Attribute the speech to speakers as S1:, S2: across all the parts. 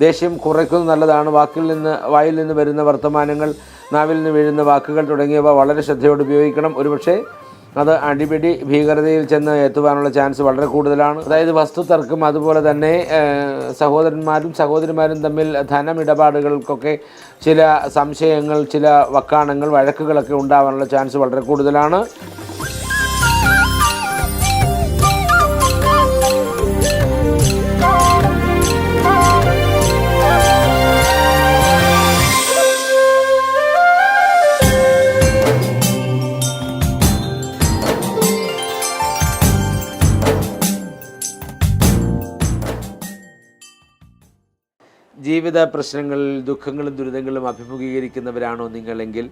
S1: ദേഷ്യം കുറയ്ക്കുന്നത് നല്ലതാണ്. വാക്കിൽ നിന്ന് വായിൽ നിന്ന് വരുന്ന വർത്തമാനങ്ങൾ നാവിൽ നിന്ന് വീഴുന്ന വാക്കുകൾ തുടങ്ങിയവ വളരെ ശ്രദ്ധയോടെ ഉപയോഗിക്കണം. ഒരുപക്ഷെ അത് അടിപിടി ഭീകരതയിൽ ചെന്ന് എത്തുവാനുള്ള ചാൻസ് വളരെ കൂടുതലാണ്. അതായത് വസ്തു തർക്കം അതുപോലെ തന്നെ സഹോദരന്മാരും സഹോദരിമാരും തമ്മിൽ ധനമിടപാടുകൾക്കൊക്കെ ചില സംശയങ്ങൾ ചില വക്കാണങ്ങൾ വഴക്കുകളൊക്കെ ഉണ്ടാവാനുള്ള ചാൻസ് വളരെ കൂടുതലാണ്. ജീവിത പ്രശ്നങ്ങളിൽ ദുഃഖങ്ങളും ദുരിതങ്ങളും അഭിമുഖീകരിക്കുന്നവരാണോ നിങ്ങളെങ്കിൽ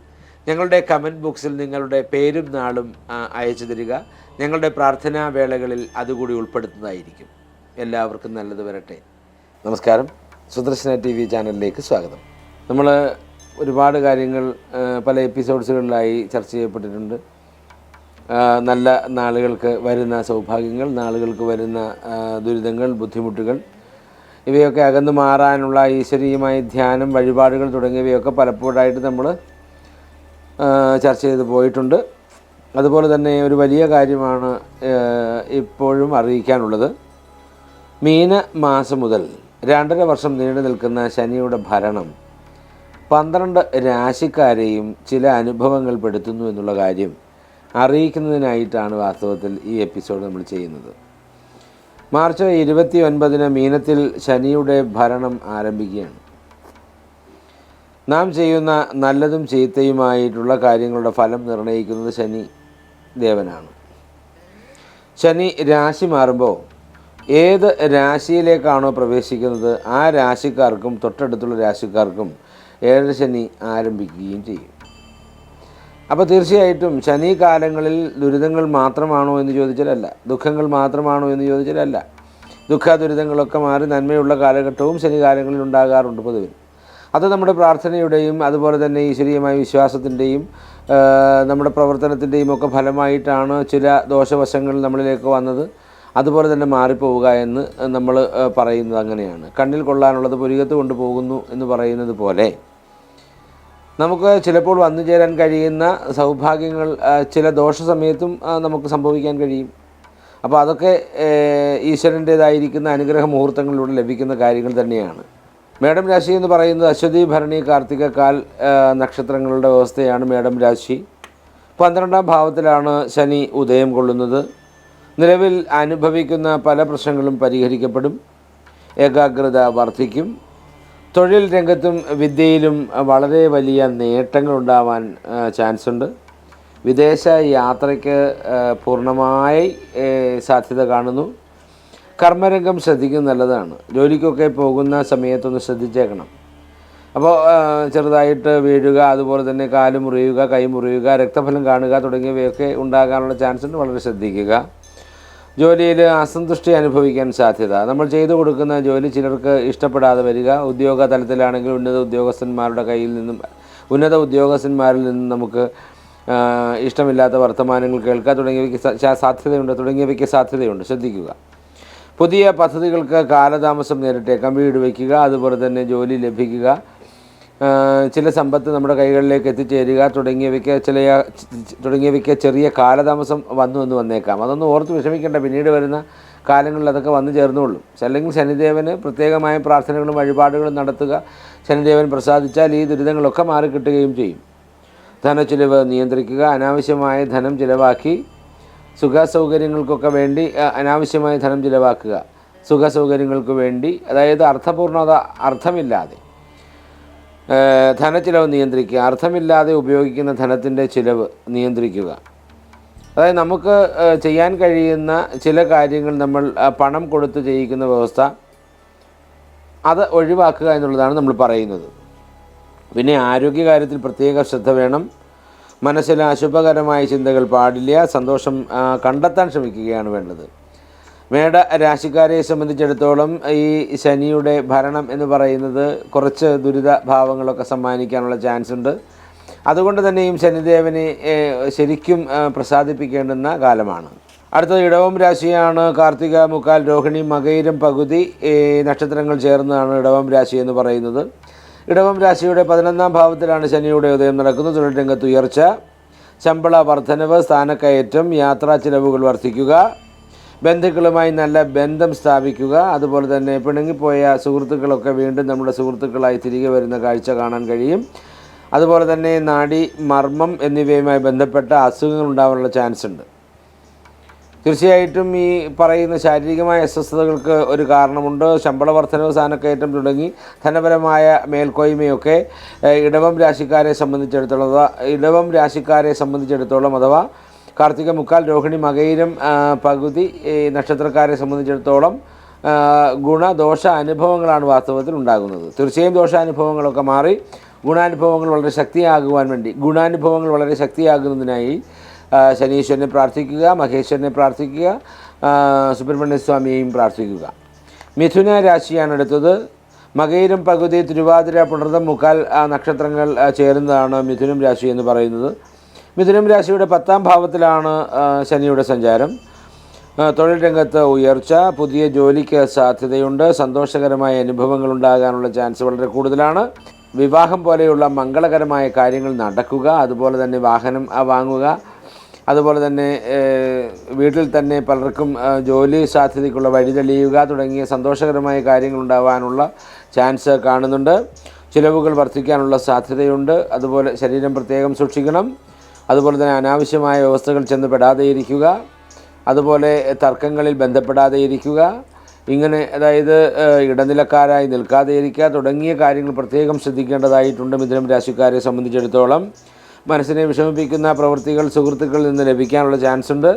S1: ഞങ്ങളുടെ കമന്റ് ബോക്സിൽ നിങ്ങളുടെ പേരും നാളും അയച്ചു തരിക. ഞങ്ങളുടെ പ്രാർത്ഥനാ വേളകളിൽ അതുകൂടി ഉൾപ്പെടുത്തുന്നതായിരിക്കും. എല്ലാവർക്കും നല്ലത് വരട്ടെ. നമസ്കാരം. സുദർശന ടി വി ചാനലിലേക്ക് സ്വാഗതം. നമ്മൾ ഒരുപാട് കാര്യങ്ങൾ പല എപ്പിസോഡ്സുകളിലായി ചർച്ച ചെയ്യപ്പെട്ടിട്ടുണ്ട്. നല്ല നാളുകൾക്ക് വരുന്ന സൗഭാഗ്യങ്ങൾ നാളുകൾക്ക് വരുന്ന ദുരിതങ്ങൾ ബുദ്ധിമുട്ടുകൾ ഇവയൊക്കെ അകന്നു മാറാനുള്ള ഈശ്വരീയമായ ധ്യാനം വഴിപാടുകൾ തുടങ്ങിയവയൊക്കെ പലപ്പോഴായിട്ട് നമ്മൾ ചർച്ച ചെയ്ത് പോയിട്ടുണ്ട്. അതുപോലെ തന്നെ ഒരു വലിയ കാര്യമാണ് ഇപ്പോഴും അറിയിക്കാനുള്ളത്. മീന മാസം മുതൽ രണ്ടര വർഷം നീണ്ടു നിൽക്കുന്ന ശനിയുടെ ഭരണം പന്ത്രണ്ട് രാശിക്കാരെയും ചില അനുഭവങ്ങൾ പെടുത്തുന്നു എന്നുള്ള കാര്യം അറിയിക്കുന്നതിനായിട്ടാണ് വാസ്തവത്തിൽ ഈ എപ്പിസോഡ് നമ്മൾ ചെയ്യുന്നത്. മാർച്ച് ഇരുപത്തി ഒൻപതിന് മീനത്തിൽ ശനിയുടെ ഭരണം ആരംഭിക്കുകയാണ്. നാം ചെയ്യുന്ന നല്ലതും ചീത്തയുമായിട്ടുള്ള കാര്യങ്ങളുടെ ഫലം നിർണയിക്കുന്നത് ശനി ദേവനാണ്. ശനി രാശി മാറുമ്പോൾ ഏത് രാശിയിലേക്കാണോ പ്രവേശിക്കുന്നത് ആ രാശിക്കാർക്കും തൊട്ടടുത്തുള്ള രാശിക്കാർക്കും ഏഴര ശനി ആരംഭിക്കുകയും ചെയ്യും. അപ്പോൾ തീർച്ചയായിട്ടും ശനി കാലങ്ങളിൽ ദുരിതങ്ങൾ മാത്രമാണോ എന്ന് ചോദിച്ചാലല്ല. ദുഃഖങ്ങൾ മാത്രമാണോ എന്ന് ചോദിച്ചാലല്ല. ദുഃഖ ദുരിതങ്ങളൊക്കെ മാറി നന്മയുള്ള കാലഘട്ടവും ശനി കാലങ്ങളിൽ ഉണ്ടാകാറുണ്ട് പൊതുവിൽ. അത് നമ്മുടെ പ്രാർത്ഥനയുടെയും അതുപോലെ തന്നെ ഈശ്വരീയമായ വിശ്വാസത്തിന്റെയും നമ്മുടെ പ്രവർത്തനത്തിന്റെയും ഒക്കെ ഫലമായിട്ടാണ് ചില ദോഷവശങ്ങൾ നമ്മളിലേക്ക് വന്നത്. അതുപോലെ തന്നെ മാറിപ്പോവുക എന്ന് നമ്മൾ പറയുന്നത് അങ്ങനെയാണ്. കണ്ണിൽ കൊള്ളാനുള്ളത് പുരികത്ത് കൊണ്ടുപോകുന്നു എന്ന് പറയുന്നത് പോലെ നമുക്ക് ചിലപ്പോൾ വന്നു ചേരാൻ കഴിയുന്ന സൗഭാഗ്യങ്ങൾ ചില ദോഷ സമയത്തും നമുക്ക് സംഭവിക്കാൻ കഴിയും. അപ്പോൾ അതൊക്കെ ഈശ്വരന്റേതായിരിക്കുന്ന അനുഗ്രഹ മുഹൂർത്തങ്ങളിലൂടെ ലഭിക്കുന്ന കാര്യങ്ങൾ തന്നെയാണ്. മേഡം രാശി എന്ന് പറയുന്നത് അശ്വതി ഭരണി കാർത്തിക കാൽ നക്ഷത്രങ്ങളുടെ വ്യവസ്ഥയാണ് മേഡം രാശി. പന്ത്രണ്ടാം ഭാവത്തിലാണ് ശനി ഉദയം കൊള്ളുന്നത്. നിലവിൽ അനുഭവിക്കുന്ന പല പ്രശ്നങ്ങളും പരിഹരിക്കപ്പെടും. ഏകാഗ്രത വർദ്ധിക്കും. തൊഴിൽ രംഗത്തും വിദ്യയിലും വളരെ വലിയ നേട്ടങ്ങൾ ഉണ്ടാവാൻ ചാൻസ് ഉണ്ട്. വിദേശ യാത്രയ്ക്ക് പൂർണമായി സാധ്യത കാണുന്നു. കർമ്മരംഗം ശ്രദ്ധിക്കുന്നത് നല്ലതാണ്. ജോലിക്കൊക്കെ പോകുന്ന സമയത്തൊന്ന് ശ്രദ്ധിച്ചേക്കണം. അപ്പോൾ ചെറുതായിട്ട് വീഴുക അതുപോലെ തന്നെ കാൽ മുറിയുക കൈ മുറിയുക രക്തഫലം കാണുക തുടങ്ങിയവയൊക്കെ ഉണ്ടാകാനുള്ള ചാൻസ് ഉണ്ട്. വളരെ ശ്രദ്ധിക്കുക. ജോലിയിൽ അസന്തുഷ്ടി അനുഭവിക്കാൻ സാധ്യത. നമ്മൾ ചെയ്തു കൊടുക്കുന്ന ജോലി ചിലർക്ക് ഇഷ്ടപ്പെടാതെ വരിക. ഉദ്യോഗ തലത്തിലാണെങ്കിൽ ഉന്നത ഉദ്യോഗസ്ഥന്മാരുടെ കയ്യിൽ നിന്നും ഉന്നത ഉദ്യോഗസ്ഥന്മാരിൽ നിന്നും നമുക്ക് ഇഷ്ടമില്ലാത്ത വർത്തമാനങ്ങൾ കേൾക്കുക. തുടങ്ങിയവയ്ക്ക് സാധ്യതയുണ്ട്. തുടങ്ങിയവയ്ക്ക് സാധ്യതയുണ്ട്. ശ്രദ്ധിക്കുക. പുതിയ പദ്ധതികൾക്ക് കാലതാമസം നേരിട്ടേക്കാം. വീട് വയ്ക്കുക. അതുപോലെ തന്നെ ജോലി ലഭിക്കുക. ചില സമ്പത്ത് നമ്മുടെ കൈകളിലേക്ക് എത്തിച്ചേരുക തുടങ്ങിയവയ്ക്ക് ചില തുടങ്ങിയവയ്ക്ക് ചെറിയ കാലതാമസം വന്നു എന്ന് വന്നേക്കാം. അതൊന്നും ഓർത്ത് വിഷമിക്കേണ്ട. പിന്നീട് വരുന്ന കാലങ്ങളിൽ അതൊക്കെ വന്നു ചേർന്നുള്ളൂ. അല്ലെങ്കിൽ ശനിദേവന് പ്രത്യേകമായ പ്രാർത്ഥനകളും വഴിപാടുകളും നടത്തുക. ശനിദേവൻ പ്രസാദിച്ചാൽ ഈ ദുരിതങ്ങളൊക്കെ മാറിക്കിട്ടുകയും ചെയ്യും. ധനച്ചിലവ് നിയന്ത്രിക്കുക അനാവശ്യമായ ധനം ചിലവാക്കി സുഖ സൗകര്യങ്ങൾക്കൊക്കെ വേണ്ടി അനാവശ്യമായ ധനം ചിലവാക്കുക. സുഖ സൗകര്യങ്ങൾക്ക് വേണ്ടി അതായത് അർത്ഥപൂർണത അർത്ഥമില്ലാതെ. ധനച്ചിലവ് നിയന്ത്രിക്കുക. അർത്ഥമില്ലാതെ ഉപയോഗിക്കുന്ന ധനത്തിന്റെ ചിലവ് നിയന്ത്രിക്കുക. അതായത് നമുക്ക് ചെയ്യാൻ കഴിയുന്ന ചില കാര്യങ്ങൾ നമ്മൾ പണം കൊടുത്ത് ചെയ്യിക്കുന്ന വ്യവസ്ഥ അത് ഒഴിവാക്കുക എന്നുള്ളതാണ് നമ്മൾ പറയുന്നത്. പിന്നെ ആരോഗ്യകാര്യത്തിൽ പ്രത്യേക ശ്രദ്ധ വേണം. മനസ്സിൽ അശുഭകരമായ ചിന്തകൾ പാടില്ല. സന്തോഷം കണ്ടെത്താൻ ശ്രമിക്കുകയാണ് വേണ്ടത്. മേട രാശിക്കാരെ സംബന്ധിച്ചിടത്തോളം ഈ ശനിയുടെ ഭരണം എന്ന് പറയുന്നത് കുറച്ച് ദുരിത ഭാവങ്ങളൊക്കെ സമ്മാനിക്കാനുള്ള ചാൻസ് ഉണ്ട്. അതുകൊണ്ട് തന്നെയും ശനിദേവനെ ശരിക്കും പ്രസാദിപ്പിക്കേണ്ടുന്ന കാലമാണ്. അടുത്തത് ഇടവം രാശിയാണ്. കാർത്തിക മുക്കാൽ രോഹിണി മകയിരം പകുതി നക്ഷത്രങ്ങൾ ചേർന്നതാണ് ഇടവം രാശി എന്ന് പറയുന്നത്. ഇടവം രാശിയുടെ പതിനൊന്നാം ഭാവത്തിലാണ് ശനിയുടെ ഉദയം നടക്കുന്നത്. തൊഴിൽ രംഗത്ത് ഉയർച്ച ശമ്പള വർധനവ് സ്ഥാനക്കയറ്റം യാത്രാ ചിലവുകൾ വർദ്ധിക്കുക ബന്ധുക്കളുമായി നല്ല ബന്ധം സ്ഥാപിക്കുക അതുപോലെ തന്നെ പിണങ്ങിപ്പോയ സുഹൃത്തുക്കളൊക്കെ വീണ്ടും നമ്മുടെ സുഹൃത്തുക്കളായി തിരികെ വരുന്ന കാഴ്ച കാണാൻ കഴിയും. അതുപോലെ തന്നെ നാടി മർമ്മം എന്നിവയുമായി ബന്ധപ്പെട്ട അസുഖങ്ങൾ ഉണ്ടാകാനുള്ള ചാൻസ് ഉണ്ട്. തീർച്ചയായിട്ടും ഈ പറയുന്ന ശാരീരികമായ അസ്വസ്ഥതകൾക്ക് ഒരു കാരണമുണ്ട്. ശമ്പള വർധനവ് സ്ഥാനക്കയറ്റം തുടങ്ങി ധനപരമായ മേൽക്കോയ്മയൊക്കെ ഇടവം രാശിക്കാരെ സംബന്ധിച്ചിടത്തോളം ഇടവം രാശിക്കാരെ സംബന്ധിച്ചിടത്തോളം അഥവാ കാർത്തിക മുക്കാൽ രോഹിണി മകയിരം പകുതി നക്ഷത്രക്കാരെ സംബന്ധിച്ചിടത്തോളം ഗുണദോഷ അനുഭവങ്ങളാണ് വാസ്തവത്തിൽ ഉണ്ടാകുന്നത്. തീർച്ചയായും ദോഷാനുഭവങ്ങളൊക്കെ മാറി ഗുണാനുഭവങ്ങൾ വളരെ ശക്തിയാകുവാൻ വേണ്ടി ഗുണാനുഭവങ്ങൾ വളരെ ശക്തിയാകുന്നതിനായി ശനീശ്വരനെ പ്രാർത്ഥിക്കുക മഹേശ്വരനെ പ്രാർത്ഥിക്കുക സുബ്രഹ്മണ്യസ്വാമിയെയും സുബ്രഹ്മണ്യ സ്വാമിയെയും പ്രാർത്ഥിക്കുക. മിഥുന രാശിയാണ് എടുത്തത് മകയിരം പകുതി തിരുവാതിര പുണർതം മുക്കാൽ നക്ഷത്രങ്ങൾ ചേരുന്നതാണ് മിഥുനം രാശി എന്ന് പറയുന്നത്. മിഥുനം രാശിയുടെ പത്താം ഭാവത്തിലാണ് ശനിയുടെ സഞ്ചാരം. തൊഴിൽ രംഗത്ത് ഉയർച്ച പുതിയ ജോലിക്ക് സാധ്യതയുണ്ട് സന്തോഷകരമായ അനുഭവങ്ങൾ ഉണ്ടാകാനുള്ള ചാൻസ് വളരെ കൂടുതലാണ്. വിവാഹം പോലെയുള്ള മംഗളകരമായ കാര്യങ്ങൾ നടക്കുക അതുപോലെ തന്നെ വാഹനം വാങ്ങുക. അതുപോലെ തന്നെ വീട്ടിൽ തന്നെ പലർക്കും ജോലി സാധ്യതയ്ക്കുള്ള വഴി തെളിയുക തുടങ്ങിയ സന്തോഷകരമായ കാര്യങ്ങൾ ഉണ്ടാവാനുള്ള ചാൻസ് കാണുന്നുണ്ട്. ചിലവുകൾ വർദ്ധിക്കാനുള്ള സാധ്യതയുണ്ട്. അതുപോലെ ശരീരം പ്രത്യേകം സൂക്ഷിക്കണം. അതുപോലെ തന്നെ അനാവശ്യമായ വ്യവസ്ഥകൾ ചെന്ന് പെടാതെ ഇരിക്കുക. അതുപോലെ തർക്കങ്ങളിൽ ബന്ധപ്പെടാതെ ഇരിക്കുക. ഇങ്ങനെ അതായത് ഇടനിലക്കാരായി നിൽക്കാതെ ഇരിക്കുക. തുടങ്ങിയ കാര്യങ്ങൾ പ്രത്യേകം ശ്രദ്ധിക്കേണ്ടതായിട്ടുണ്ട് മിഥുനം രാശിക്കാരെ സംബന്ധിച്ചിടത്തോളം. മനസ്സിനെ വിഷമിപ്പിക്കുന്ന പ്രവൃത്തികൾ സുഹൃത്തുക്കളിൽ നിന്ന് ലഭിക്കാനുള്ള ചാൻസ് ഉണ്ട്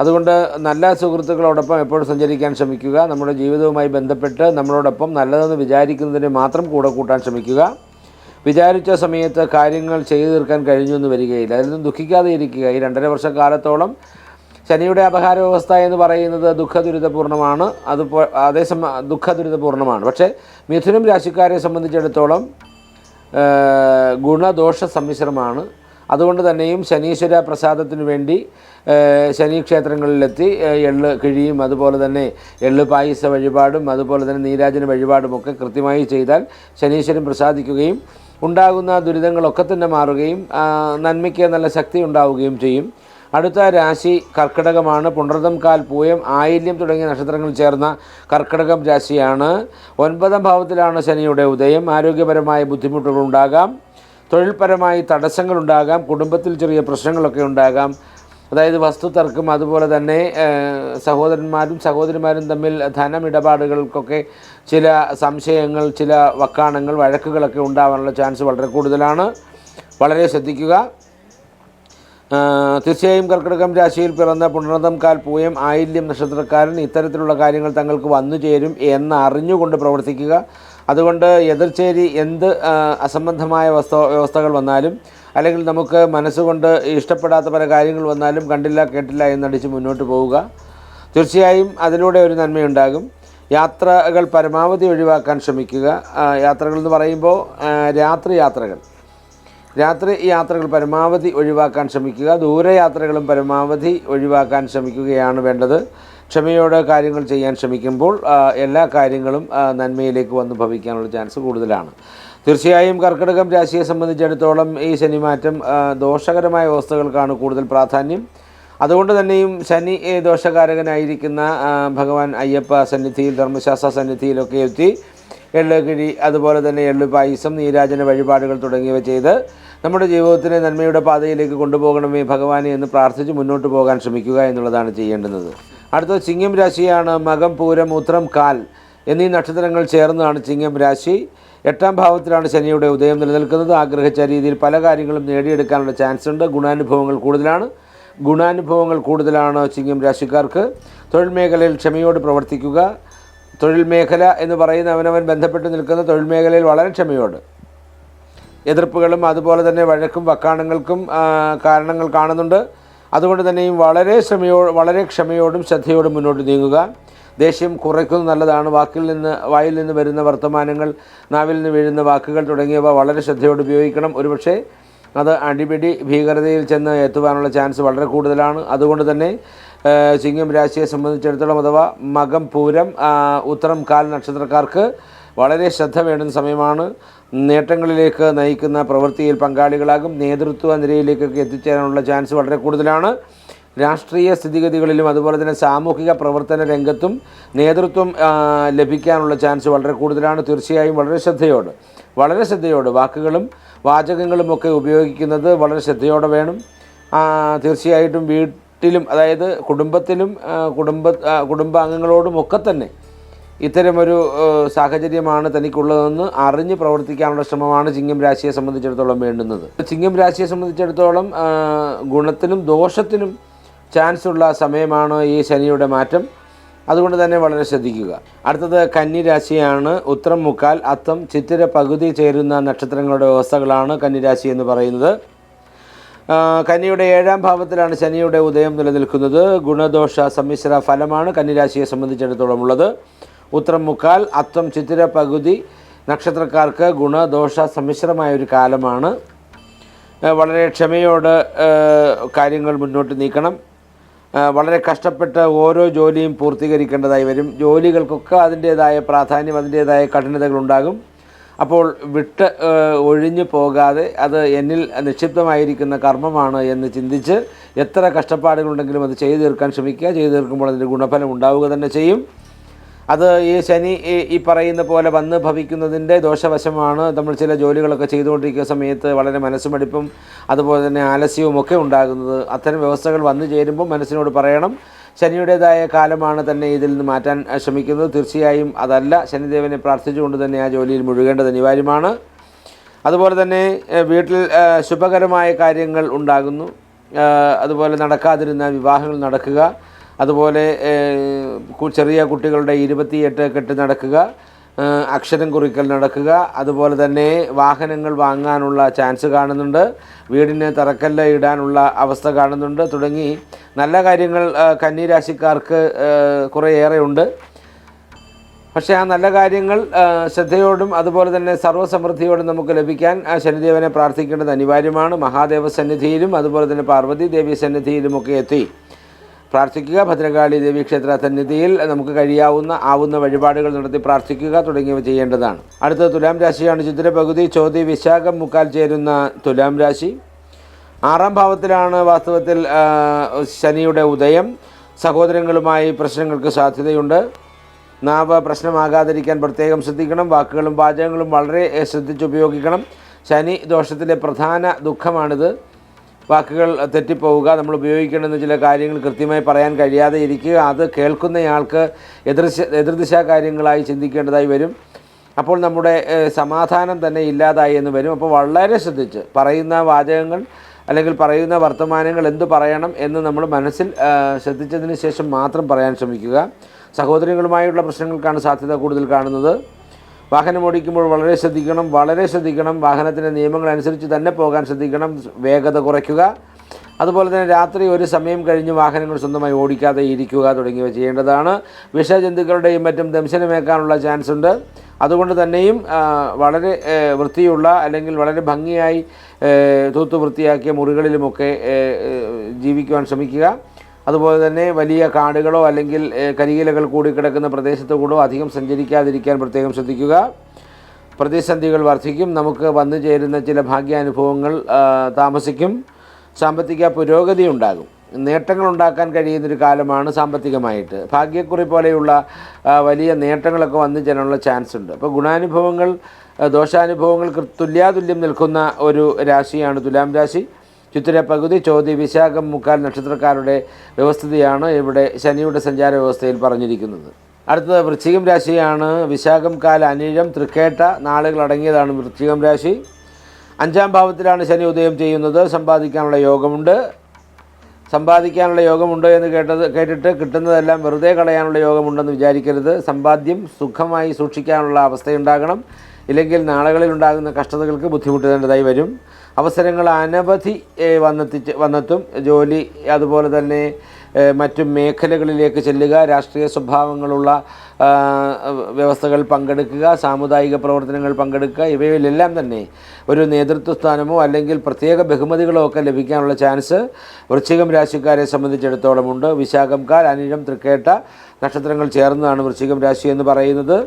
S1: അതുകൊണ്ട് നല്ല സുഹൃത്തുക്കളോടൊപ്പം എപ്പോഴും സഞ്ചരിക്കാൻ ശ്രമിക്കുക. നമ്മുടെ ജീവിതവുമായി ബന്ധപ്പെട്ട് നമ്മളോടൊപ്പം നല്ലതെന്ന് വിചാരിക്കുന്നതിന് മാത്രം കൂടെ കൂട്ടാൻ ശ്രമിക്കുക. വിചാരിച്ച സമയത്ത് കാര്യങ്ങൾ ചെയ്തു തീർക്കാൻ കഴിഞ്ഞു എന്ന് വരികയില്ല. അതിൽ ദുഃഖിക്കാതെ ഇരിക്കുക. ഈ രണ്ടര വർഷക്കാലത്തോളം ശനിയുടെ അപഹാര വ്യവസ്ഥ എന്ന് പറയുന്നത് ദുഃഖദുരിതപൂർണമാണ് അതുപോ അതേസമയം ദുഃഖദുരിതപൂർണമാണ് പക്ഷേ മിഥുനം രാശിക്കാരെ സംബന്ധിച്ചിടത്തോളം ഗുണദോഷ സമ്മിശ്രമാണ് അതുകൊണ്ട് തന്നെയും ശനീശ്വര പ്രസാദത്തിനു വേണ്ടി ശനി ക്ഷേത്രങ്ങളിലെത്തി എള്ള് കിഴിയും അതുപോലെ തന്നെ എള്ള് പായസ വഴിപാടും അതുപോലെ തന്നെ നീരാജന വഴിപാടും ഒക്കെ കൃത്യമായി ചെയ്താൽ ശനീശ്വരൻ പ്രസാദിക്കുകയും ഉണ്ടാകുന്ന ദുരിതങ്ങളൊക്കെ തന്നെ മാറുകയും നന്മയ്ക്ക് നല്ല ശക്തി ഉണ്ടാവുകയും ചെയ്യും. അടുത്ത രാശി കർക്കിടകമാണ്. പുണർതം കാൽ പൂയം ആയില്യം തുടങ്ങിയ നക്ഷത്രങ്ങൾ ചേർന്ന കർക്കിടകം രാശിയാണ്. ഒൻപതാം ഭാവത്തിലാണ് ശനിയുടെ ഉദയം. ആരോഗ്യപരമായ ബുദ്ധിമുട്ടുകൾ ഉണ്ടാകാം. തൊഴിൽപരമായി തടസ്സങ്ങളുണ്ടാകാം കുടുംബത്തിൽ ചെറിയ പ്രശ്നങ്ങളൊക്കെ ഉണ്ടാകാം. അതായത് വസ്തു തർക്കം അതുപോലെ തന്നെ സഹോദരന്മാരും സഹോദരിമാരും തമ്മിൽ ധനമിടപാടുകൾക്കൊക്കെ ചില സംശയങ്ങൾ ചില വക്കാണങ്ങൾ വഴക്കുകളൊക്കെ ഉണ്ടാകാനുള്ള ചാൻസ് വളരെ കൂടുതലാണ്. വളരെ ശ്രദ്ധിക്കുക. തീർച്ചയായും കർക്കിടകം രാശിയിൽ പിറന്ന പുണർതം കാൽ പൂയം ആയില്യം നക്ഷത്രക്കാരൻ ഇത്തരത്തിലുള്ള കാര്യങ്ങൾ തങ്ങൾക്ക് വന്നു ചേരും എന്ന് അറിഞ്ഞുകൊണ്ട് പ്രവർത്തിക്കുക. അതുകൊണ്ട് എതിർച്ചേരി എന്ത് അസംബന്ധമായ വസ്തു വ്യവസ്ഥകൾ വന്നാലും അല്ലെങ്കിൽ നമുക്ക് മനസ്സുകൊണ്ട് ഇഷ്ടപ്പെടാത്ത പല കാര്യങ്ങൾ വന്നാലും കണ്ടില്ല കേട്ടില്ല എന്നടിച്ച് മുന്നോട്ട് പോവുക. തീർച്ചയായും അതിലൂടെ ഒരു നന്മയുണ്ടാകും. യാത്രകൾ പരമാവധി ഒഴിവാക്കാൻ ശ്രമിക്കുക. യാത്രകൾ എന്ന് പറയുമ്പോൾ രാത്രി യാത്രകൾ. രാത്രി യാത്രകൾ പരമാവധി ഒഴിവാക്കാൻ ശ്രമിക്കുക. ദൂരയാത്രകളും പരമാവധി ഒഴിവാക്കാൻ ശ്രമിക്കുകയാണ് വേണ്ടത്. ക്ഷമയോടെ കാര്യങ്ങൾ ചെയ്യാൻ ശ്രമിക്കുമ്പോൾ എല്ലാ കാര്യങ്ങളും നന്മയിലേക്ക് വന്ന് ഭവിക്കാനുള്ള ചാൻസ് കൂടുതലാണ്. തീർച്ചയായും കർക്കിടകം രാശിയെ സംബന്ധിച്ചിടത്തോളം ഈ ശനിമാറ്റം ദോഷകരമായ അവസ്ഥകൾക്കാണ് കൂടുതൽ പ്രാധാന്യം. അതുകൊണ്ട് തന്നെയും ശനി ദോഷകാരകനായിരിക്കുന്ന ഭഗവാൻ അയ്യപ്പ സന്നിധിയിൽ ധർമ്മശാസ്ത്ര സന്നിധിയിലൊക്കെ എത്തി എള്ളുകിഴി അതുപോലെ തന്നെ എള്ളു പായസം നീരാജന വഴിപാടുകൾ തുടങ്ങിയവ ചെയ്ത് നമ്മുടെ ജീവിതത്തിനെ നന്മയുടെ പാതയിലേക്ക് കൊണ്ടുപോകണമേ ഭഗവാനെ എന്ന് പ്രാർത്ഥിച്ച് മുന്നോട്ട് പോകാൻ ശ്രമിക്കുക എന്നുള്ളതാണ് ചെയ്യേണ്ടുന്നത്. അടുത്തത് ചിങ്ങം രാശിയാണ്. മകം പൂരം ഉത്രം കാൽ. എന്നീ നക്ഷത്രങ്ങൾ ചേർന്നതാണ് ചിങ്ങം രാശി. എട്ടാം ഭാവത്തിലാണ് ശനിയുടെ ഉദയം നിലനിൽക്കുന്നത്. ആഗ്രഹിച്ച രീതിയിൽ പല കാര്യങ്ങളും നേടിയെടുക്കാനുള്ള ചാൻസ് ഉണ്ട്. ഗുണാനുഭവങ്ങൾ കൂടുതലാണ്. ഗുണാനുഭവങ്ങൾ കൂടുതലാണ് ചിങ്ങം രാശിക്കാർക്ക്. തൊഴിൽ മേഖലയിൽ ക്ഷമയോട് പ്രവർത്തിക്കുക. തൊഴിൽ മേഖല എന്ന് പറയുന്ന അവനവൻ ബന്ധപ്പെട്ട് നിൽക്കുന്ന തൊഴിൽ മേഖലയിൽ വളരെ ക്ഷമയോട്. എതിർപ്പുകളും അതുപോലെ തന്നെ വഴക്കും വക്കാണങ്ങൾക്കും കാരണങ്ങൾ കാണുന്നുണ്ട്. അതുകൊണ്ട് തന്നെയും വളരെ ശ്രമയോ വളരെ ക്ഷമയോടും ശ്രദ്ധയോടും മുന്നോട്ട് നീങ്ങുക. ദേഷ്യം കുറയ്ക്കുന്നത് നല്ലതാണ്. വാക്കിൽ നിന്ന് വായിൽ നിന്ന് വരുന്ന വർത്തമാനങ്ങൾ നാവിൽ നിന്ന് വീഴുന്ന വാക്കുകൾ തുടങ്ങിയവ വളരെ ശ്രദ്ധയോടെ ഉപയോഗിക്കണം. ഒരുപക്ഷെ അത് അടിപിടി ഭീകരതയിൽ ചെന്ന് എത്തുവാനുള്ള ചാൻസ് വളരെ കൂടുതലാണ്. അതുകൊണ്ട് തന്നെ ചിങ്ങം രാശിയെ സംബന്ധിച്ചിടത്തോളം അഥവാ മകം പൂരം ഉത്തരം കാൽ നക്ഷത്രക്കാർക്ക് വളരെ ശ്രദ്ധ വേണ്ടുന്ന സമയമാണ്. നേട്ടങ്ങളിലേക്ക് നയിക്കുന്ന പ്രവൃത്തിയിൽ പങ്കാളികളാകും. നേതൃത്വ നിരയിലേക്കൊക്കെ എത്തിച്ചേരാനുള്ള ചാൻസ് വളരെ കൂടുതലാണ്. രാഷ്ട്രീയ സ്ഥിതിഗതികളിലും അതുപോലെ തന്നെ സാമൂഹിക പ്രവർത്തന രംഗത്തും നേതൃത്വം ലഭിക്കാനുള്ള ചാൻസ് വളരെ കൂടുതലാണ്. തീർച്ചയായും വളരെ ശ്രദ്ധയോട് വളരെ ശ്രദ്ധയോട് വാക്കുകളും വാചകങ്ങളും ഒക്കെ ഉപയോഗിക്കുന്നത് വളരെ ശ്രദ്ധയോടെ വേണം. തീർച്ചയായിട്ടും വീട്ടിലും അതായത് കുടുംബത്തിലും കുടുംബ കുടുംബാംഗങ്ങളോടും ഒക്കെ തന്നെ ഇത്തരമൊരു സാഹചര്യമാണ് തനിക്കുള്ളതെന്ന് അറിഞ്ഞ് പ്രവർത്തിക്കാനുള്ള ശ്രമമാണ് ചിങ്ങം രാശിയെ സംബന്ധിച്ചിടത്തോളം വേണ്ടുന്നത്. ചിങ്ങം രാശിയെ സംബന്ധിച്ചിടത്തോളം ഗുണത്തിനും ദോഷത്തിനും ചാൻസ് ഉള്ള സമയമാണ് ഈ ശനിയുടെ മാറ്റം. അതുകൊണ്ട് തന്നെ വളരെ ശ്രദ്ധിക്കുക. അടുത്തത് കന്നിരാശിയാണ്. ഉത്രം മുക്കാൽ അത്തം ചിത്തിര പകുതി ചേരുന്ന നക്ഷത്രങ്ങളുടെ വ്യവസ്ഥകളാണ് കന്നിരാശി എന്ന് പറയുന്നത്. കന്നിയുടെ ഏഴാം ഭാവത്തിലാണ് ശനിയുടെ ഉദയം നിലനിൽക്കുന്നത്. ഗുണദോഷ സമ്മിശ്ര ഫലമാണ് കന്നിരാശിയെ സംബന്ധിച്ചിടത്തോളം ഉള്ളത് ഉത്രം മുക്കാൽ അത്തം ചിത്തിര പകുതി നക്ഷത്രക്കാർക്ക് ഗുണദോഷ സമ്മിശ്രമായ ഒരു കാലമാണ്. വളരെ ക്ഷമയോട് കാര്യങ്ങൾ മുന്നോട്ട് നീക്കണം. വളരെ കഷ്ടപ്പെട്ട് ഓരോ ജോലിയും പൂർത്തീകരിക്കേണ്ടതായി വരും. ജോലികൾക്കൊക്കെ അതിന്റേതായ പ്രാധാന്യം അതിന്റേതായ കഠിനതകളുണ്ടാകും. അപ്പോൾ വിട്ട് ഒഴിഞ്ഞു പോകാതെ അത് എന്നിൽ നിക്ഷിപ്തമായിരിക്കുന്ന കർമ്മമാണ് എന്ന് ചിന്തിച്ച് എത്ര കഷ്ടപ്പാടുകളുണ്ടെങ്കിലും അത് ചെയ്തു തീർക്കാൻ ശ്രമിക്കുക. ചെയ്തു തീർക്കുമ്പോൾ അതിന്റെ ഗുണഫലം ഉണ്ടാവുക തന്നെ ചെയ്യും. അത് ഈ ശനി ഈ പറയുന്ന പോലെ വന്ന് ഭവിക്കുന്നതിന്റെ ദോഷവശമാണ്. നമ്മൾ ചില ജോലികളൊക്കെ ചെയ്തുകൊണ്ടിരിക്കുന്ന സമയത്ത് വളരെ മനസ്സുമടുപ്പും അതുപോലെ തന്നെ ആലസ്യവും ഒക്കെ ഉണ്ടാകുന്നത്. അത്തരം വ്യവസ്ഥകൾ വന്നു ചേരുമ്പോൾ മനസ്സിനോട് പറയണം. ശനിയുടേതായ കാലമാണ് തന്നെ ഇതിൽ നിന്ന് മാറ്റാൻ ശ്രമിക്കുന്നത്. തീർച്ചയായും അതല്ല. ശനിദേവനെ പ്രാർത്ഥിച്ചുകൊണ്ട് തന്നെ ആ ജോലിയിൽ മുഴുകേണ്ടത് അനിവാര്യമാണ്. അതുപോലെ തന്നെ വീട്ടിൽ ശുഭകരമായ കാര്യങ്ങൾ ഉണ്ടാകുന്നു. അതുപോലെ നടക്കാതിരുന്ന വിവാഹങ്ങൾ നടക്കുക. അതുപോലെ ചെറിയ കുട്ടികളുടെ ഇരുപത്തിയെട്ട് കെട്ട് നടക്കുക അക്ഷരം കുറിക്കൽ നടക്കുക അതുപോലെ തന്നെ വാഹനങ്ങൾ വാങ്ങാനുള്ള ചാൻസ് കാണുന്നുണ്ട് വീടിന് തറക്കല്ല് ഇടാനുള്ള അവസ്ഥ കാണുന്നുണ്ട് തുടങ്ങി നല്ല കാര്യങ്ങൾ കന്നിരാശിക്കാർക്ക് കന്നി രാശിക്കാർക്ക് കുറേയേറെ ഉണ്ട് പക്ഷേ ആ നല്ല കാര്യങ്ങൾ ശ്രദ്ധയോടും അതുപോലെ തന്നെ സർവസമൃദ്ധിയോടും നമുക്ക് ലഭിക്കാൻ ശനിദേവനെ പ്രാർത്ഥിക്കേണ്ടത് അനിവാര്യമാണ്. മഹാദേവ സന്നിധിയിലും അതുപോലെ തന്നെ പാർവതി ദേവി സന്നിധിയിലുമൊക്കെ എത്തി. പ്രാർത്ഥിക്കുക. ഭദ്രകാളി ദേവി ക്ഷേത്ര സന്നിധിയിൽ നമുക്ക് കഴിയാവുന്ന ആവുന്ന വഴിപാടുകൾ നടത്തി പ്രാർത്ഥിക്കുക തുടങ്ങിയവ ചെയ്യേണ്ടതാണ്. അടുത്ത തുലാം രാശിയാണ്. ചിത്രപകുതി ചോതി വിശാഖം മുക്കാൽ ചേരുന്ന തുലാം രാശി. ആറാം ഭാവത്തിലാണ് വാസ്തവത്തിൽ ശനിയുടെ ഉദയം. സഹോദരങ്ങളുമായി പ്രശ്നങ്ങൾക്ക് സാധ്യതയുണ്ട്. നാവ് പ്രശ്നമാകാതിരിക്കാൻ പ്രത്യേകം ശ്രദ്ധിക്കണം. വാക്കുകളും വാചകങ്ങളും വളരെ ശ്രദ്ധിച്ചുപയോഗിക്കണം ശനി ദോഷത്തിലെ പ്രധാന ദുഃഖമാണിത്. വാക്കുകൾ തെറ്റിപ്പോവുക നമ്മൾ ഉപയോഗിക്കേണ്ടുന്ന ചില കാര്യങ്ങൾ കൃത്യമായി പറയാൻ കഴിയാതെ ഇരിക്കുക അത് കേൾക്കുന്നയാൾക്ക് എതിർശ എതിർദിശാ കാര്യങ്ങളായി ചിന്തിക്കേണ്ടതായി വരും. അപ്പോൾ നമ്മുടെ സമാധാനം തന്നെ ഇല്ലാതായി എന്ന് വരും. അപ്പോൾ വളരെ ശ്രദ്ധിച്ച് പറയുന്ന വാചകങ്ങൾ അല്ലെങ്കിൽ പറയുന്ന വർത്തമാനങ്ങൾ എന്തു പറയണം എന്ന് നമ്മൾ മനസ്സിൽ ശ്രദ്ധിച്ചതിന് ശേഷം മാത്രം പറയാൻ ശ്രമിക്കുക. സഹോദരങ്ങളുമായുള്ള പ്രശ്നങ്ങൾക്കാണ് സാധ്യത കൂടുതൽ കാണുന്നത്. വാഹനം ഓടിക്കുമ്പോൾ വളരെ ശ്രദ്ധിക്കണം വളരെ ശ്രദ്ധിക്കണം. വാഹനത്തിന്റെ നിയമങ്ങൾ അനുസരിച്ച് തന്നെ പോകാൻ ശ്രദ്ധിക്കണം വേഗത കുറയ്ക്കുക. അതുപോലെ തന്നെ രാത്രി ഒരു സമയം കഴിഞ്ഞ് വാഹനങ്ങൾ സ്വന്തമായി ഓടിക്കാതെ ഇരിക്കുക തുടങ്ങിയവ ചെയ്യേണ്ടതാണ്. വിഷജന്തുക്കളുടെയും മറ്റും ദംശനമേക്കാനുള്ള ചാൻസ് ഉണ്ട്. അതുകൊണ്ട് തന്നെയും വളരെ വൃത്തിയുള്ള അല്ലെങ്കിൽ വളരെ ഭംഗിയായി തൂത്തു വൃത്തിയാക്കിയ മുറികളിലുമൊക്കെ ജീവിക്കുവാൻ ശ്രമിക്കുക. അതുപോലെ തന്നെ വലിയ കാടുകളോ അല്ലെങ്കിൽ കരിയിലകൾ കൂടിക്കിടക്കുന്ന പ്രദേശത്ത് കൂടോ അധികം സഞ്ചരിക്കാതിരിക്കാൻ പ്രത്യേകം ശ്രദ്ധിക്കുക. പ്രതിസന്ധികൾ വർദ്ധിക്കും. നമുക്ക് വന്നു ചേരുന്ന ചില ഭാഗ്യാനുഭവങ്ങൾ താമസിക്കും. സാമ്പത്തിക പുരോഗതി ഉണ്ടാകും. നേട്ടങ്ങൾ ഉണ്ടാക്കാൻ കഴിയുന്നൊരു കാലമാണ് സാമ്പത്തികമായിട്ട്. ഭാഗ്യക്കുറി പോലെയുള്ള വലിയ നേട്ടങ്ങളൊക്കെ വന്നു ചേരാനുള്ള ചാൻസ് ഉണ്ട്. അപ്പോൾ ഗുണാനുഭവങ്ങൾ ദോഷാനുഭവങ്ങൾ തുല്യാതുല്യം നിൽക്കുന്ന ഒരു രാശിയാണ് തുലാം രാശി. ചിത്തിര പകുതി ചോതി വിശാഖം മുക്കാൽ നക്ഷത്രക്കാരുടെ വ്യവസ്ഥിതിയാണ് ഇവിടെ ശനിയുടെ സഞ്ചാര വ്യവസ്ഥയിൽ പറഞ്ഞിരിക്കുന്നത്. അടുത്തത് വൃശ്ചികം രാശിയാണ്. വിശാഖം കാല അനിഴം തൃക്കേട്ട നാളുകൾ അടങ്ങിയതാണ് വൃശ്ചികം രാശി. അഞ്ചാം ഭാവത്തിലാണ് ശനി ഉദയം ചെയ്യുന്നത്. സമ്പാദിക്കാനുള്ള യോഗമുണ്ട്. സമ്പാദിക്കാനുള്ള യോഗമുണ്ടോ എന്ന് കേട്ടത് കേട്ടിട്ട് കിട്ടുന്നതെല്ലാം വെറുതെ കളയാനുള്ള യോഗമുണ്ടെന്ന് വിചാരിക്കരുത്. സമ്പാദ്യം സുഖമായി സൂക്ഷിക്കാനുള്ള അവസ്ഥയുണ്ടാകണം. ഇല്ലെങ്കിൽ നാളുകളിൽ ഉണ്ടാകുന്ന കഷ്ടതകൾക്ക് ബുദ്ധിമുട്ടേണ്ടതായി വരും. അവസരങ്ങൾ അനവധി വന്നെത്തിച്ച് വന്നെത്തും. ജോലി അതുപോലെ തന്നെ മറ്റു മേഖലകളിലേക്ക് ചെല്ലുക രാഷ്ട്രീയ സ്വഭാവങ്ങളുള്ള വ്യവസ്ഥകൾ പങ്കെടുക്കുക സാമുദായിക പ്രവർത്തനങ്ങൾ പങ്കെടുക്കുക ഇവയിലെല്ലാം തന്നെ ഒരു നേതൃത്വ സ്ഥാനമോ അല്ലെങ്കിൽ പ്രത്യേക ബഹുമതികളോ ഒക്കെ ലഭിക്കാനുള്ള ചാൻസ് വൃശ്ചികം രാശിക്കാരെ സംബന്ധിച്ചിടത്തോളം ഉണ്ട്. വിശാഖം കാൽ അനിഴം തൃക്കേട്ട നക്ഷത്രങ്ങൾ ചേർന്നതാണ് വൃശ്ചികം രാശി എന്ന് പറയുന്നത്.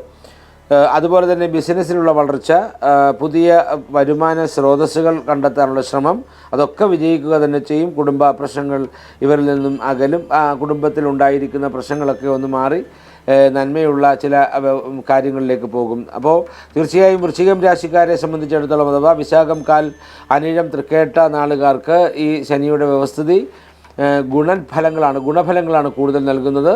S1: അതുപോലെ തന്നെ ബിസിനസ്സിലുള്ള വളർച്ച പുതിയ വരുമാന സ്രോതസ്സുകൾ കണ്ടെത്താനുള്ള ശ്രമം അതൊക്കെ വിജയിക്കുക തന്നെ ചെയ്യും. കുടുംബ പ്രശ്നങ്ങൾ ഇവരിൽ നിന്നും അകലും ആ കുടുംബത്തിൽ ഉണ്ടായിരിക്കുന്ന പ്രശ്നങ്ങളൊക്കെ ഒന്ന് മാറി നന്മയുള്ള ചില കാര്യങ്ങളിലേക്ക് പോകും. അപ്പോൾ തീർച്ചയായും വൃശ്ചികം രാശിക്കാരെ സംബന്ധിച്ചിടത്തോളം അഥവാ വിശാഖം കാൽ അനിഴം തൃക്കേട്ട നാളുകാർക്ക് ഈ ശനിയുടെ വ്യവസ്ഥിതി ഗുണഫലങ്ങളാണ് ഗുണഫലങ്ങളാണ് കൂടുതൽ നൽകുന്നത്.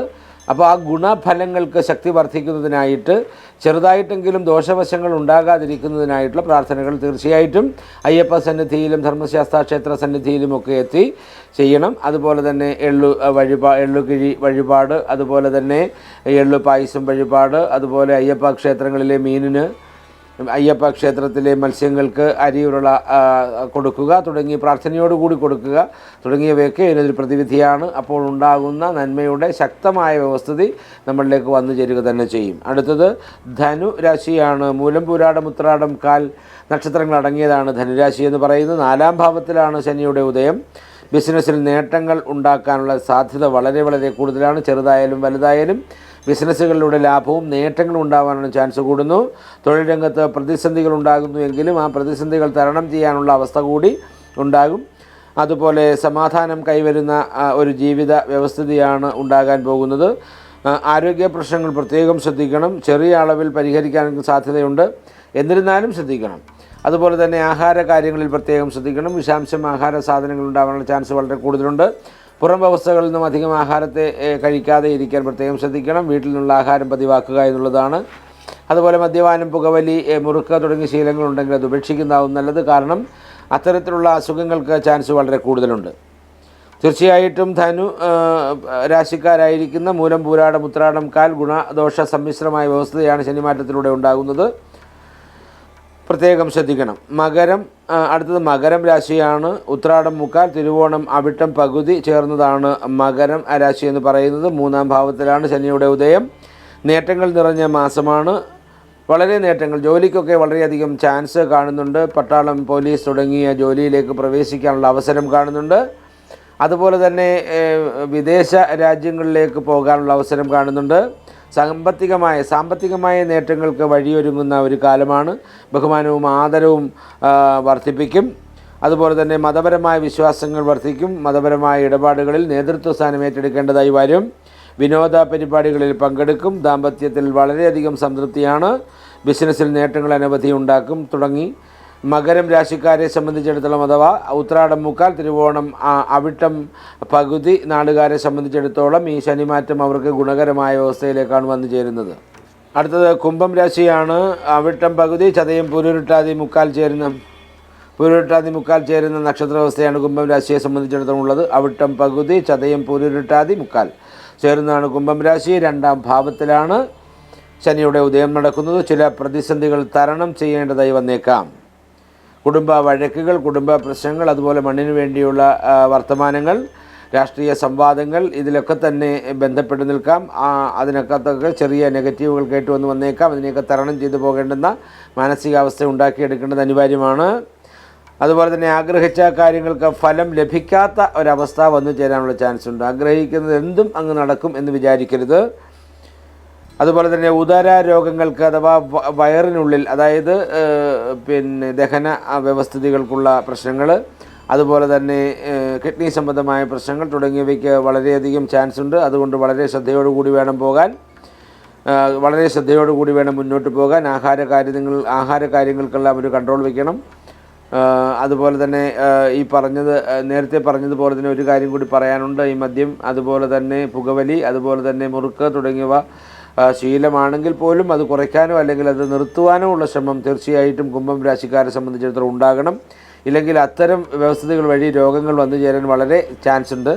S1: അപ്പോൾ ആ ഗുണഫലങ്ങൾക്ക് ശക്തി വർദ്ധിക്കുന്നതിനായിട്ട് ചെറുതായിട്ടെങ്കിലും ദോഷവശങ്ങൾ ഉണ്ടാകാതിരിക്കുന്നതിനായിട്ടുള്ള പ്രാർത്ഥനകൾ തീർച്ചയായിട്ടും അയ്യപ്പ സന്നിധിയിലും ധർമ്മശാസ്ത്ര ക്ഷേത്ര സന്നിധിയിലും ഒക്കെ എത്തി ചെയ്യണം. അതുപോലെ തന്നെ എള്ളു വഴിപാ എള്ളുകിഴി വഴിപാട് അതുപോലെ തന്നെ എള്ളു പായസം വഴിപാട് അതുപോലെ അയ്യപ്പ ക്ഷേത്രങ്ങളിലെ മീനിന് അയ്യപ്പ ക്ഷേത്രത്തിലെ മത്സ്യങ്ങൾക്ക് അരിയുരുള കൊടുക്കുക തുടങ്ങി പ്രാർത്ഥനയോടുകൂടി കൊടുക്കുക തുടങ്ങിയവയൊക്കെ ഇതിനൊരു പ്രതിവിധിയാണ്. അപ്പോൾ ഉണ്ടാകുന്ന നന്മയുടെ ശക്തമായ വ്യവസ്ഥിതി നമ്മളിലേക്ക് വന്നു ചേരുക തന്നെ ചെയ്യും. അടുത്തത് ധനു രാശിയാണ്. മൂലം പൂരാടം ഉത്രാടം കാൽ നക്ഷത്രങ്ങൾ അടങ്ങിയതാണ് ധനുരാശി എന്ന് പറയുന്നത്. നാലാം ഭാവത്തിലാണ് ശനിയുടെ ഉദയം. ബിസിനസ്സിൽ നേട്ടങ്ങൾ ഉണ്ടാക്കാനുള്ള സാധ്യത വളരെ വളരെ കൂടുതലാണ്. ചെറുതായാലും വലുതായാലും ബിസിനസ്സുകളിലൂടെ ലാഭവും നേട്ടങ്ങളും ഉണ്ടാവാനുള്ള ചാൻസ് കൂടുന്നു. തൊഴിൽ രംഗത്ത് പ്രതിസന്ധികൾ ഉണ്ടാകുന്നു എങ്കിലും ആ പ്രതിസന്ധികൾ തരണം ചെയ്യാനുള്ള അവസ്ഥ കൂടി ഉണ്ടാകും. അതുപോലെ സമാധാനം കൈവരുന്ന ഒരു ജീവിത വ്യവസ്ഥിതിയാണ് ഉണ്ടാകാൻ പോകുന്നത്. ആരോഗ്യ പ്രശ്നങ്ങൾ പ്രത്യേകം ശ്രദ്ധിക്കണം. ചെറിയ അളവിൽ പരിഹരിക്കാൻ സാധ്യതയുണ്ട്. എന്നിരുന്നാലും ശ്രദ്ധിക്കണം. അതുപോലെ തന്നെ ആഹാര കാര്യങ്ങളിൽ പ്രത്യേകം ശ്രദ്ധിക്കണം. വിഷാംശം ആഹാര സാധനങ്ങൾ ഉണ്ടാകാനുള്ള ചാൻസ് വളരെ കൂടുതലുണ്ട്. പുറം വ്യവസ്ഥകളിൽ നിന്നും അധികം ആഹാരത്തെ കഴിക്കാതെ ഇരിക്കാൻ പ്രത്യേകം ശ്രദ്ധിക്കണം. വീട്ടിൽ നിന്നുള്ള ആഹാരം പതിവാക്കുക എന്നുള്ളതാണ്. അതുപോലെ മദ്യപാനം പുകവലി മുറുക്ക തുടങ്ങിയ ശീലങ്ങളുണ്ടെങ്കിൽ അത് ഉപേക്ഷിക്കുന്നതാവും നല്ലത്. കാരണം അത്തരത്തിലുള്ള അസുഖങ്ങൾക്ക് ചാൻസ് വളരെ കൂടുതലുണ്ട്. തീർച്ചയായിട്ടും ധനു രാശിക്കാരായിരിക്കുന്ന മൂലം പൂരാടം ഉത്രാടം കാൽ ഗുണദോഷ സമ്മിശ്രമായ വ്യവസ്ഥയാണ് ശനിമാറ്റത്തിലൂടെ ഉണ്ടാകുന്നത്. പ്രത്യേകം ശ്രദ്ധിക്കണം. മകരം അടുത്തത് മകരം രാശിയാണ്. ഉത്രാടം മുക്കാൽ തിരുവോണം അവിട്ടം പകുതി ചേർന്നതാണ് മകരം രാശി എന്ന് പറയുന്നത്. മൂന്നാം ഭാവത്തിലാണ് ശനിയുടെ ഉദയം. നേട്ടങ്ങൾ നിറഞ്ഞ മാസമാണ്. വളരെ നേട്ടങ്ങൾ. ജോലിക്കൊക്കെ വളരെയധികം ചാൻസ് കാണുന്നുണ്ട്. പട്ടാളം പോലീസ് തുടങ്ങിയ ജോലിയിലേക്ക് പ്രവേശിക്കാനുള്ള അവസരം കാണുന്നുണ്ട്. അതുപോലെ തന്നെ വിദേശ രാജ്യങ്ങളിലേക്ക് പോകാനുള്ള അവസരം കാണുന്നുണ്ട്. സാമ്പത്തികമായ സാമ്പത്തികമായ നേട്ടങ്ങൾക്ക് വഴിയൊരുങ്ങുന്ന ഒരു കാലമാണ്. ബഹുമാനവും ആദരവും വർദ്ധിപ്പിക്കും. അതുപോലെ തന്നെ മതപരമായ വിശ്വാസങ്ങൾ വർദ്ധിക്കും. മതപരമായ ഇടപാടുകളിൽ നേതൃത്വ സ്ഥാനം ഏറ്റെടുക്കേണ്ടതായി വരും. വിനോദ പരിപാടികളിൽ പങ്കെടുക്കും. ദാമ്പത്യത്തിൽ വളരെയധികം സംതൃപ്തിയാണ്. ബിസിനസ്സിൽ നേട്ടങ്ങൾ അനവധി ഉണ്ടാക്കും. തുടങ്ങി. മകരം രാശിക്കാരെ സംബന്ധിച്ചിടത്തോളം അഥവാ ഉത്രാടം മുക്കാൽ തിരുവോണം അവിട്ടം പകുതി നാടുകാരെ സംബന്ധിച്ചിടത്തോളം ഈ ശനിമാറ്റം അവർക്ക് ഗുണകരമായ അവസ്ഥയിലേക്കാണ് വന്നു ചേരുന്നത്. അടുത്തത് കുംഭം രാശിയാണ്. അവിട്ടം പകുതി ചതയം പുരുരുട്ടാതി മുക്കാൽ ചേരുന്ന പുരുരുട്ടാതി മുക്കാൽ ചേരുന്ന നക്ഷത്ര അവസ്ഥയാണ് കുംഭം രാശിയെ സംബന്ധിച്ചിടത്തോളം ഉള്ളത്. അവിട്ടം പകുതി ചതയം പുരുരുട്ടാതി മുക്കാൽ ചേരുന്നതാണ് കുംഭം രാശി. രണ്ടാം ഭാവത്തിലാണ് ശനിയുടെ ഉദയം നടക്കുന്നത്. ചില പ്രതിസന്ധികൾ തരണം ചെയ്യേണ്ടതായി വന്നേക്കാം. കുടുംബ വഴക്കുകൾ കുടുംബ പ്രശ്നങ്ങൾ അതുപോലെ മണ്ണിന് വേണ്ടിയുള്ള വർത്തമാനങ്ങൾ രാഷ്ട്രീയ സംവാദങ്ങൾ ഇതിലൊക്കെ തന്നെ ബന്ധപ്പെട്ട് നിൽക്കാം. അതിനകത്തൊക്കെ ചെറിയ നെഗറ്റീവുകൾ കേട്ട് വന്ന് വന്നേക്കാം. അതിനെയൊക്കെ തരണം ചെയ്തു പോകേണ്ടുന്ന മാനസികാവസ്ഥ ഉണ്ടാക്കിയെടുക്കേണ്ടത് അനിവാര്യമാണ്. അതുപോലെ തന്നെ ആഗ്രഹിച്ച കാര്യങ്ങൾക്ക് ഫലം ലഭിക്കാത്ത ഒരവസ്ഥ വന്നു ചേരാനുള്ള ചാൻസ് ഉണ്ട് ആഗ്രഹിക്കുന്നത് എന്തും അങ്ങ് നടക്കും എന്ന് വിചാരിക്കരുത്. അതുപോലെ തന്നെ ഉദര രോഗങ്ങൾക്ക് അഥവാ വയറിനുള്ളിൽ അതായത് പിന്നെ ദഹന വ്യവസ്ഥിതികൾക്കുള്ള പ്രശ്നങ്ങൾ അതുപോലെ തന്നെ കിഡ്നി സംബന്ധമായ പ്രശ്നങ്ങൾ തുടങ്ങിയവയ്ക്ക് വളരെയധികം ചാൻസ് ഉണ്ട്. അതുകൊണ്ട് വളരെ ശ്രദ്ധയോടുകൂടി വേണം പോകാൻ. വളരെ ശ്രദ്ധയോടുകൂടി വേണം മുന്നോട്ട് പോകാൻ. ആഹാര കാര്യങ്ങൾ ആഹാര കാര്യങ്ങൾക്കെല്ലാം ഒരു കൺട്രോൾ വയ്ക്കണം അതുപോലെ തന്നെ ഈ പറഞ്ഞത് നേരത്തെ പറഞ്ഞതുപോലെ തന്നെ ഒരു കാര്യം കൂടി പറയാനുണ്ട്. ഈ മദ്യം അതുപോലെ തന്നെ പുകവലി അതുപോലെ തന്നെ മുറുക്ക് തുടങ്ങിയവ ശീലമാണെങ്കിൽ പോലും അത് കുറയ്ക്കാനോ അല്ലെങ്കിൽ അത് നിർത്തുവാനോ ഉള്ള ശ്രമം തീർച്ചയായിട്ടും കുംഭം രാശിക്കാരെ സംബന്ധിച്ചിടത്തോളം ഉണ്ടാകണം. ഇല്ലെങ്കിൽ അത്തരം വ്യവസ്ഥകൾ വഴി രോഗങ്ങൾ വന്നു ചേരാൻ വളരെ ചാൻസ് ഉണ്ട്.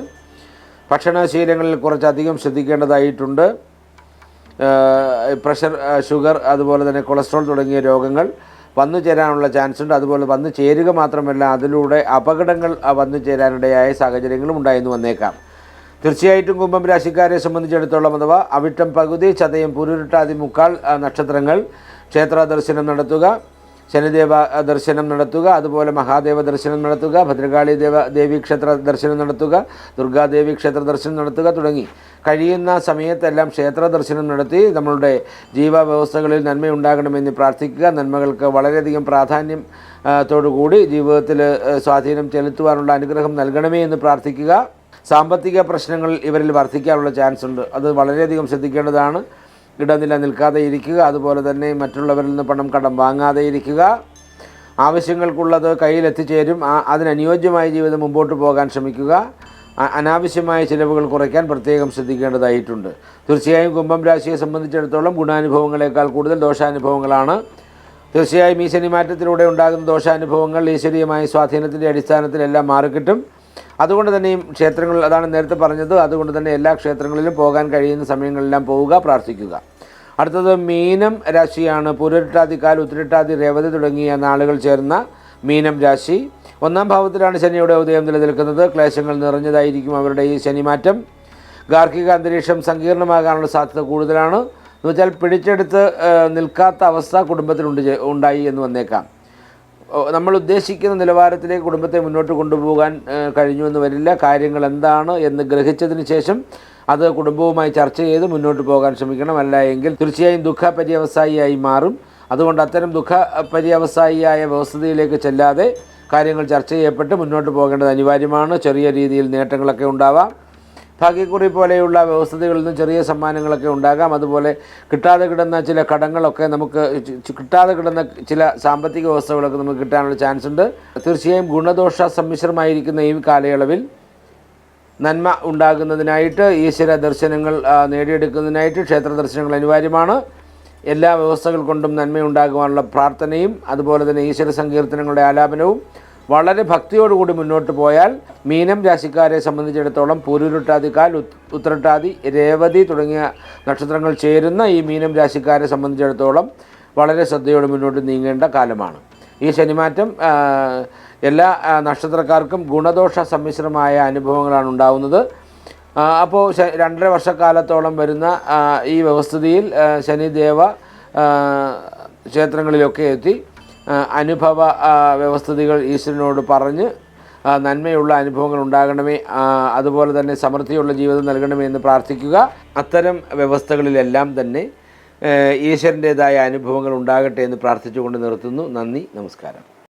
S1: ഭക്ഷണശീലങ്ങളിൽ കുറച്ചധികം ശ്രദ്ധിക്കേണ്ടതായിട്ടുണ്ട്. പ്രഷർ ഷുഗർ അതുപോലെ തന്നെ കൊളസ്ട്രോൾ തുടങ്ങിയ രോഗങ്ങൾ വന്നു ചേരാനുള്ള ചാൻസ് ഉണ്ട്. അതുപോലെ വന്നു ചേരുക മാത്രമല്ല അതിലൂടെ അപകടങ്ങൾ വന്നു ചേരാനിടയായ സാഹചര്യങ്ങളും ഉണ്ടായെന്ന് വന്നേക്കാം. തീർച്ചയായിട്ടും കുംഭം രാശിക്കാരെ സംബന്ധിച്ചിടത്തോളം അഥവാ അവിട്ടം പകുതി ചതയം പുരുരുട്ടാതി മുക്കാൽ നക്ഷത്രങ്ങൾ ക്ഷേത്ര ദർശനം നടത്തുക ശനിദേവ ദർശനം നടത്തുക അതുപോലെ മഹാദേവ ദർശനം നടത്തുക ഭദ്രകാളി ദേവ ദേവി ക്ഷേത്ര ദർശനം നടത്തുക ദുർഗാദേവി ക്ഷേത്ര ദർശനം നടത്തുക തുടങ്ങി. കഴിയുന്ന സമയത്തെല്ലാം ക്ഷേത്ര ദർശനം നടത്തി നമ്മളുടെ ജീവവ്യവസ്ഥകളിൽ നന്മയുണ്ടാകണമെന്ന് പ്രാർത്ഥിക്കുക. നന്മകൾക്ക് വളരെയധികം പ്രാധാന്യം തോടുകൂടി. ജീവിതത്തിൽ സ്വാധീനം ചെലുത്തുവാനുള്ള അനുഗ്രഹം നൽകണമേ എന്ന് പ്രാർത്ഥിക്കുക. സാമ്പത്തിക പ്രശ്നങ്ങൾ ഇവരിൽ വർദ്ധിക്കാനുള്ള ചാൻസ് ഉണ്ട്. അത് വളരെയധികം ശ്രദ്ധിക്കേണ്ടതാണ്. ഇടനില നിൽക്കാതെ ഇരിക്കുക അതുപോലെ തന്നെ മറ്റുള്ളവരിൽ നിന്ന് പണം കടം വാങ്ങാതെ ഇരിക്കുക. ആവശ്യങ്ങൾക്കുള്ളത് കയ്യിലെത്തിച്ചേരും അതിനനുയോജ്യമായ ജീവിതം മുമ്പോട്ട് പോകാൻ ശ്രമിക്കുക. അനാവശ്യമായ ചിലവുകൾ കുറയ്ക്കാൻ പ്രത്യേകം ശ്രദ്ധിക്കേണ്ടതായിട്ടുണ്ട്. തീർച്ചയായും കുംഭം രാശിയെ സംബന്ധിച്ചിടത്തോളം ഗുണാനുഭവങ്ങളെക്കാൾ കൂടുതൽ ദോഷാനുഭവങ്ങളാണ്. തീർച്ചയായും ഈ ശനിമാറ്റത്തിലൂടെ ഉണ്ടാകുന്ന ദോഷാനുഭവങ്ങൾ ഈശ്വരീയമായ സ്വാധീനത്തിന്റെ അടിസ്ഥാനത്തിലെല്ലാം മാറിക്കിട്ടും. അതുകൊണ്ട് തന്നെയും ക്ഷേത്രങ്ങളിൽ അതാണ് നേരത്തെ പറഞ്ഞത് അതുകൊണ്ട് തന്നെ എല്ലാ ക്ഷേത്രങ്ങളിലും പോകാൻ കഴിയുന്ന സമയങ്ങളിലെല്ലാം പോവുക പ്രാർത്ഥിക്കുക. അടുത്തത് മീനം രാശിയാണ്. പുരട്ടാതിക്കാൽ ഉത്തിരട്ടാതി രേവതി തുടങ്ങിയ നാളുകൾ ചേർന്ന മീനം രാശി. ഒന്നാം ഭാവത്തിലാണ് ശനിയുടെ ഉദയം നിലനിൽക്കുന്നത്. ക്ലേശങ്ങൾ നിറഞ്ഞതായിരിക്കും അവരുടെ ഈ ശനിമാറ്റം. ഗാർഹിക അന്തരീക്ഷം സങ്കീർണമാകാനുള്ള സാധ്യത കൂടുതലാണ്. എന്നുവെച്ചാൽ പിടിച്ചെടുത്ത് നിൽക്കാത്ത അവസ്ഥ കുടുംബത്തിലുണ്ട് ഉണ്ടായി എന്ന് വന്നേക്കാം. നമ്മൾ ഉദ്ദേശിക്കുന്ന നിലവാരത്തിലേക്ക് കുടുംബത്തെ മുന്നോട്ട് കൊണ്ടുപോകാൻ കഴിഞ്ഞു കഴിഞ്ഞുവെന്ന് വരില്ല. കാര്യങ്ങൾ എന്താണ് എന്ന് ഗ്രഹിച്ചതിന് ശേഷം അത് കുടുംബവുമായി ചർച്ച ചെയ്ത് മുന്നോട്ട് പോകാൻ ശ്രമിക്കണം. അല്ല എങ്കിൽ തീർച്ചയായും ദുഃഖ പര്യവസായിയായി മാറും. അതുകൊണ്ട് അത്തരം ദുഃഖ പര്യവസായിയായ വ്യവസ്ഥയിലേക്ക് ചെല്ലാതെ കാര്യങ്ങൾ ചർച്ച ചെയ്യപ്പെട്ട് മുന്നോട്ട് പോകേണ്ടത് അനിവാര്യമാണ്. ചെറിയ രീതിയിൽ നേട്ടങ്ങളൊക്കെ ഉണ്ടാവാം. ഭാഗ്യക്കുറി പോലെയുള്ള വ്യവസ്ഥതകളിൽ നിന്നും ചെറിയ സമ്മാനങ്ങളൊക്കെ ഉണ്ടാകാം. അതുപോലെ കിട്ടാതെ കിടന്ന ചില കടങ്ങളൊക്കെ നമുക്ക് കിട്ടാതെ കിടന്ന ചില സാമ്പത്തിക വ്യവസ്ഥകളൊക്കെ നമുക്ക് കിട്ടാനുള്ള ചാൻസ് ഉണ്ട്. തീർച്ചയായും ഗുണദോഷ സമ്മിശ്രമായിരിക്കുന്ന ഈ കാലയളവിൽ നന്മ ഉണ്ടാകുന്നതിനായിട്ട് ഈശ്വര ദർശനങ്ങൾ നേടിയെടുക്കുന്നതിനായിട്ട് ക്ഷേത്ര ദർശനങ്ങൾ അനിവാര്യമാണ്. എല്ലാ വ്യവസ്ഥകൾ കൊണ്ടും നന്മയുണ്ടാകുവാനുള്ള പ്രാർത്ഥനയും അതുപോലെ തന്നെ ഈശ്വര സങ്കീർത്തനങ്ങളുടെ ആലാപനവും വളരെ ഭക്തിയോടുകൂടി മുന്നോട്ട് പോയാൽ മീനം രാശിക്കാരെ സംബന്ധിച്ചിടത്തോളം പൂരുരുട്ടാതി കാൽ ഉത്രട്ടാതി രേവതി തുടങ്ങിയ നക്ഷത്രങ്ങൾ ചേരുന്ന ഈ മീനം രാശിക്കാരെ സംബന്ധിച്ചിടത്തോളം വളരെ ശ്രദ്ധയോടെ മുന്നോട്ട് നീങ്ങേണ്ട കാലമാണ്. ഈ ശനിമാറ്റം എല്ലാ നക്ഷത്രക്കാർക്കും ഗുണദോഷ സമ്മിശ്രമായ അനുഭവങ്ങളാണ് ഉണ്ടാവുന്നത്. ആ, അപ്പോൾ രണ്ടര വർഷക്കാലത്തോളം വരുന്ന ഈ വ്യവസ്ഥിതിയിൽ ശനിദേവ ക്ഷേത്രങ്ങളിലൊക്കെ എത്തി. അനുഭവ വ്യവസ്ഥിതികൾ ഈശ്വരനോട് പറഞ്ഞ് നന്മയുള്ള അനുഭവങ്ങൾ ഉണ്ടാകണമേ അതുപോലെ തന്നെ സമൃദ്ധിയുള്ള ജീവിതം നൽകണമേ എന്ന് പ്രാർത്ഥിക്കുക. അത്തരം വ്യവസ്ഥകളിലെല്ലാം തന്നെ ഈശ്വരന്റേതായ അനുഭവങ്ങൾ ഉണ്ടാകട്ടെ എന്ന് പ്രാർത്ഥിച്ചുകൊണ്ട് നിർത്തുന്നു. നന്ദി നമസ്കാരം.